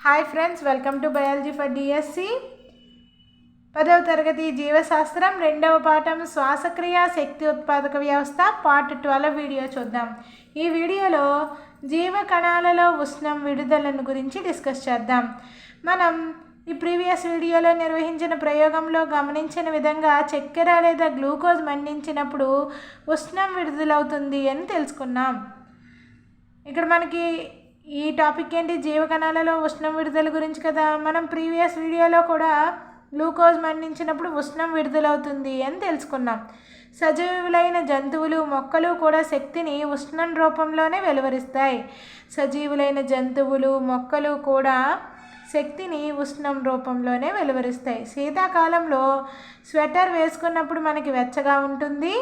Hi friends welcome to biology for DSC పదవ తరగతి జీవశాస్త్రం రెండవ పాఠం శ్వాసక్రియ శక్తి ఉత్పాదక వ్యవస్థ పార్ట్ ట్వెల్వ్ వీడియో చూద్దాం. ఈ వీడియోలో జీవ కణాలలో ఉష్ణం విడుదలను గురించి డిస్కస్ చేద్దాం. మనం ఈ ప్రీవియస్ వీడియోలో నిర్వహించిన ప్రయోగంలో గమనించిన విధంగా చక్కెర లేదా గ్లూకోజ్ మండించినప్పుడు ఉష్ణం విడుదలవుతుంది అని తెలుసుకున్నాం. ఇక్కడ మనకి ఈ టాపిక్ ఏంటి? జీవకణాలలో ఉష్ణం విడుదల గురించి కదా. మనం ప్రీవియస్ వీడియోలో కూడా గ్లూకోజ్ మండించినప్పుడు ఉష్ణం విడుదలవుతుంది అని తెలుసుకున్నాం. సజీవులైన జంతువులు మొక్కలు కూడా శక్తిని ఉష్ణం రూపంలోనే వెలువరిస్తాయి. సజీవులైన జంతువులు మొక్కలు కూడా శక్తిని ఉష్ణం రూపంలోనే వెలువరిస్తాయి. శీతాకాలంలో స్వెటర్ వేసుకున్నప్పుడు మనకి వెచ్చగా ఉంటుంది.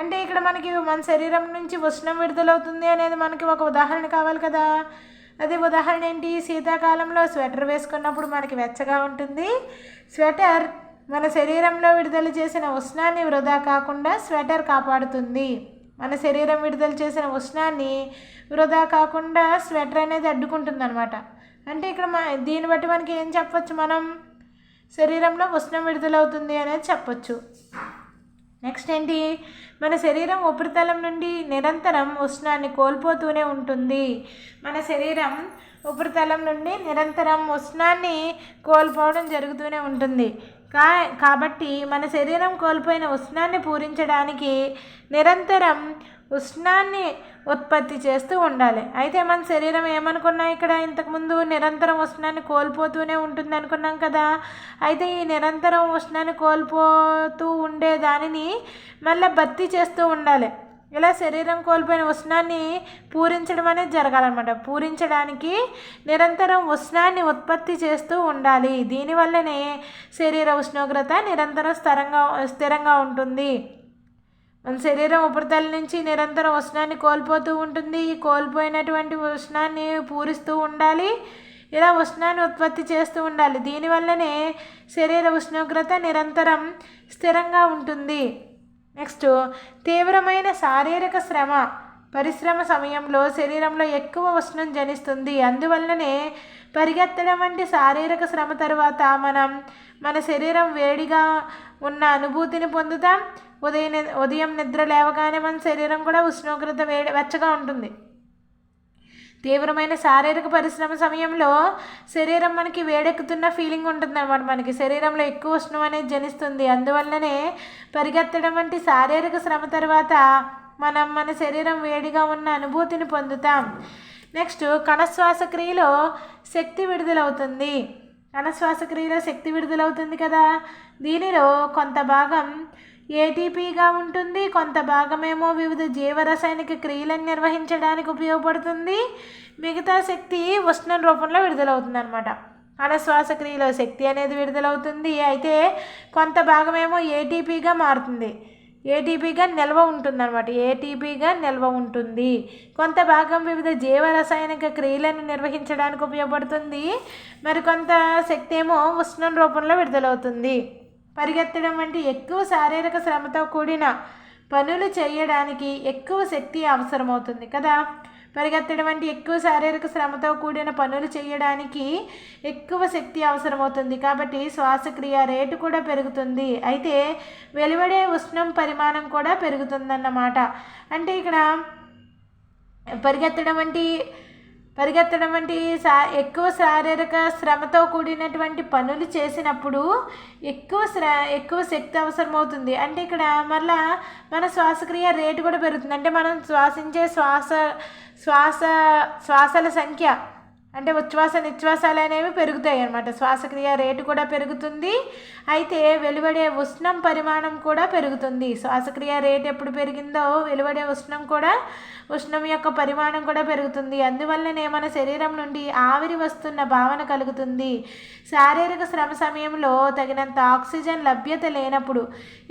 అంటే ఇక్కడ మనకి మన శరీరం నుంచి ఉష్ణం విడుదలవుతుంది అనేది మనకి ఒక ఉదాహరణ కావాలి కదా. అదే ఉదాహరణ ఏంటి? శీతాకాలంలో స్వెటర్ వేసుకున్నప్పుడు మనకి వెచ్చగా ఉంటుంది. స్వెటర్ మన శరీరంలో విడుదల చేసిన ఉష్ణాన్ని వృధా కాకుండా స్వెటర్ కాపాడుతుంది. మన శరీరం విడుదల చేసిన ఉష్ణాన్ని వృధా కాకుండా స్వెటర్ అనేది అడ్డుకుంటుంది అనమాట అంటే ఇక్కడ మా దీన్ని బట్టి మనకి ఏం చెప్పవచ్చు మనం? శరీరంలో ఉష్ణం విడుదలవుతుంది అనేది చెప్పచ్చు. నెక్స్ట్ ఏంటి? మన శరీరం ఉపరితలం నుండి నిరంతరం ఉష్ణాన్ని కోల్పోతూనే ఉంటుంది. మన శరీరం ఉపరితలం నుండి నిరంతరం ఉష్ణాన్ని కోల్పోవడం జరుగుతూనే ఉంటుంది. కా కాబట్టి మన శరీరం కోల్పోయిన ఉష్ణాన్ని పూరించడానికి నిరంతరం ఉష్ణాన్ని ఉత్పత్తి చేస్తూ ఉండాలి. అయితే మన శరీరం ఏమనుకున్నా ఇక్కడ ఇంతకుముందు నిరంతరం ఉష్ణాన్ని కోల్పోతూనే ఉంటుంది అనుకున్నాం కదా. అయితే ఈ నిరంతరం ఉష్ణాన్ని కోల్పోతూ ఉండే దానిని మళ్ళీ భర్తీ చేస్తూ ఉండాలి. ఇలా శరీరం కోల్పోయిన ఉష్ణాన్ని పూరించడం అనేది జరగాలన్నమాట. పూరించడానికి నిరంతరం ఉష్ణాన్ని ఉత్పత్తి చేస్తూ ఉండాలి. దీనివల్లనే శరీర ఉష్ణోగ్రత నిరంతరం స్థిరంగా స్థిరంగా ఉంటుంది. మన శరీరం ఉపరితల నుంచి నిరంతరం ఉష్ణాన్ని కోల్పోతూ ఉంటుంది. ఈ కోల్పోయినటువంటి ఉష్ణాన్ని పూరిస్తూ ఉండాలి. ఇలా ఉష్ణాన్ని ఉత్పత్తి చేస్తూ ఉండాలి. దీనివల్లనే శరీర ఉష్ణోగ్రత నిరంతరం స్థిరంగా ఉంటుంది. నెక్స్ట్ తీవ్రమైన శారీరక శ్రమ. పరిశ్రమ సమయంలో శరీరంలో ఎక్కువ ఉష్ణం జనిస్తుంది. అందువల్లనే పరిగెత్తడం వంటి శారీరక శ్రమ తర్వాత మనం మన శరీరం వేడిగా ఉన్న అనుభూతిని పొందుతాం. ఉదయం ఉదయం నిద్ర లేవగానే మన శరీరం కూడా ఉష్ణోగ్రత వేడి వెచ్చగా ఉంటుంది. తీవ్రమైన శారీరక పరిశ్రమ సమయంలో శరీరం మనకి వేడెక్కుతున్న ఫీలింగ్ ఉంటుంది అనమాట మనకి. శరీరంలో ఎక్కువ ఉష్ణం అనేది జనిస్తుంది. అందువల్లనే పరిగెత్తడం వంటి శారీరక శ్రమ తర్వాత మనం మన శరీరం వేడిగా ఉన్న అనుభూతిని పొందుతాం. నెక్స్ట్ కణశ్వాసక్రియలో శక్తి విడుదలవుతుంది. కణశ్వాసక్రియలో శక్తి విడుదలవుతుంది కదా? దీనిలో కొంత భాగం ఏటీపీగా ఉంటుంది కొంత భాగమేమో వివిధ జీవరసాయనిక క్రియలను నిర్వహించడానికి ఉపయోగపడుతుంది. మిగతా శక్తి ఉష్ణం రూపంలో విడుదలవుతుంది అనమాట కణశ్వాసక్రియలో శక్తి అనేది విడుదలవుతుంది. అయితే కొంత భాగమేమో ఏటీపీగా మారుతుంది. ఏటీపీగా నిల్వ ఉంటుంది అనమాట ఏటీపీగా నిల్వ ఉంటుంది. కొంత భాగం వివిధ జీవరసాయనిక క్రియలను నిర్వహించడానికి ఉపయోగపడుతుంది. మరి కొంత శక్తి ఏమో ఉష్ణం రూపంలో విడుదలవుతుంది. పరిగెత్తడం వంటి ఎక్కువ శారీరక శ్రమతో కూడిన పనులు చేయడానికి ఎక్కువ శక్తి అవసరమవుతుంది కదా? పరిగెత్తడం వంటి ఎక్కువ శారీరక శ్రమతో కూడిన పనులు చేయడానికి ఎక్కువ శక్తి అవసరమవుతుంది కాబట్టి శ్వాసక్రియ రేటు కూడా పెరుగుతుంది. అయితే వెలువడే ఉష్ణం పరిమాణం కూడా పెరుగుతుందన్నమాట. అంటే ఇక్కడ పరిగెత్తడం వంటి పరిగెత్తడం వంటి శా ఎక్కువ శారీరక శ్రమతో కూడినటువంటి పనులు చేసినప్పుడు ఎక్కువ శ్ర ఎక్కువ శక్తి అవసరమవుతుంది. అంటే ఇక్కడ మళ్ళా మన శ్వాసక్రియ రేటు కూడా పెరుగుతుంది. అంటే మనం శ్వాసించే శ్వాస శ్వాస శ్వాసల సంఖ్య అంటే ఉచ్ఛ్వాస నిశ్వాసాలు అనేవి పెరుగుతాయి అన్నమాట. శ్వాసక్రియ రేటు కూడా పెరుగుతుంది. అయితే వెలువడే ఉష్ణం పరిమాణం కూడా పెరుగుతుంది. శ్వాసక్రియ రేట్ ఎప్పుడు పెరిగిందో వెలువడే ఉష్ణం కూడా ఉష్ణం యొక్క పరిమాణం కూడా పెరుగుతుంది. అందువల్లనే మన శరీరం నుండి ఆవిరి వస్తున్న భావన కలుగుతుంది. శారీరక శ్రమ సమయంలో తగినంత ఆక్సిజన్ లభ్యత లేనప్పుడు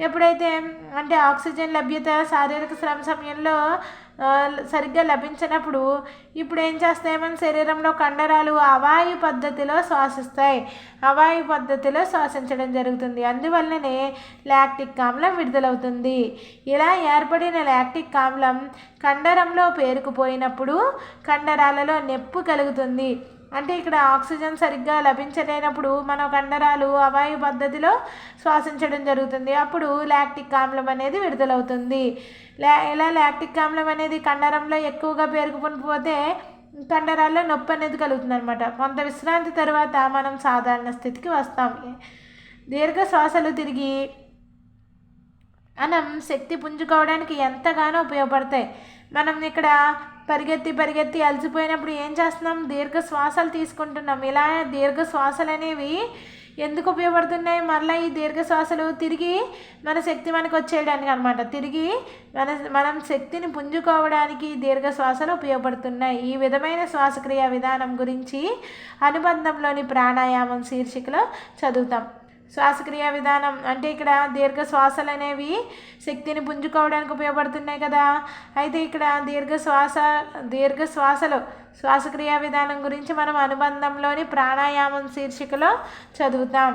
ఎప్పుడైతే అంటే ఆక్సిజన్ లభ్యత శారీరక శ్రమ సమయంలో సరిగ్గా లభించినప్పుడు ఇప్పుడు ఏం చేస్తాయి? మన శరీరంలో కండరాలు అవాయు పద్ధతిలో శ్వాసిస్తాయి. అవాయు పద్ధతిలో శ్వాసించడం జరుగుతుంది. అందువల్లనే లాక్టిక్ ఆమ్లం విడుదలవుతుంది. ఇలా ఏర్పడిన లాక్టిక్ ఆమ్లం కండరంలో పేరుకుపోయినప్పుడు కండరాలలో నొప్పి కలుగుతుంది. అంటే ఇక్కడ ఆక్సిజన్ సరిగ్గా లభించలేనప్పుడు మన కండరాలు అవాయు పద్ధతిలో శ్వాసించడం జరుగుతుంది. అప్పుడు లాక్టిక్ ఆమ్లం అనేది విడుదలవుతుంది. లా ఇలా లాక్టిక్ ఆమ్లం అనేది కండరంలో ఎక్కువగా పేరుకుపోతే కండరాల్లో నొప్పి అనేది కలుగుతుంది అనమాట కొంత విశ్రాంతి తర్వాత మనం సాధారణ స్థితికి వస్తాం. దీర్ఘ శ్వాసలు తిరిగి మనం శక్తి పుంజుకోవడానికి ఎంతగానో ఉపయోగపడతాయి. మనం ఇక్కడ పరిగెత్తి పరిగెత్తి అలసిపోయినప్పుడు ఏం చేస్తున్నాం? దీర్ఘ శ్వాసలు తీసుకుంటున్నాం. ఇలా దీర్ఘ శ్వాసలు అనేవి ఎందుకు ఉపయోగపడుతున్నాయి? మరలా ఈ దీర్ఘ శ్వాసలు తిరిగి మన శక్తి మనకు వచ్చేయడానికి అనమాట తిరిగి మన మనం శక్తిని పుంజుకోవడానికి దీర్ఘ శ్వాసలు ఉపయోగపడుతున్నాయి. ఈ విధమైన శ్వాసక్రియ విధానం గురించి అనుబంధంలోని ప్రాణాయామం శీర్షికలో చదువుతాం. శ్వాసక్రియ విధానం అంటే ఇక్కడ దీర్ఘ శ్వాసలు అనేవి శక్తిని పుంజుకోవడానికి ఉపయోగపడుతున్నాయి కదా. అయితే ఇక్కడ దీర్ఘ శ్వాస దీర్ఘ శ్వాసలు శ్వాసక్రియ విధానం గురించి మనం అనుబంధంలోని ప్రాణాయామం శీర్షికలో చదువుతాం.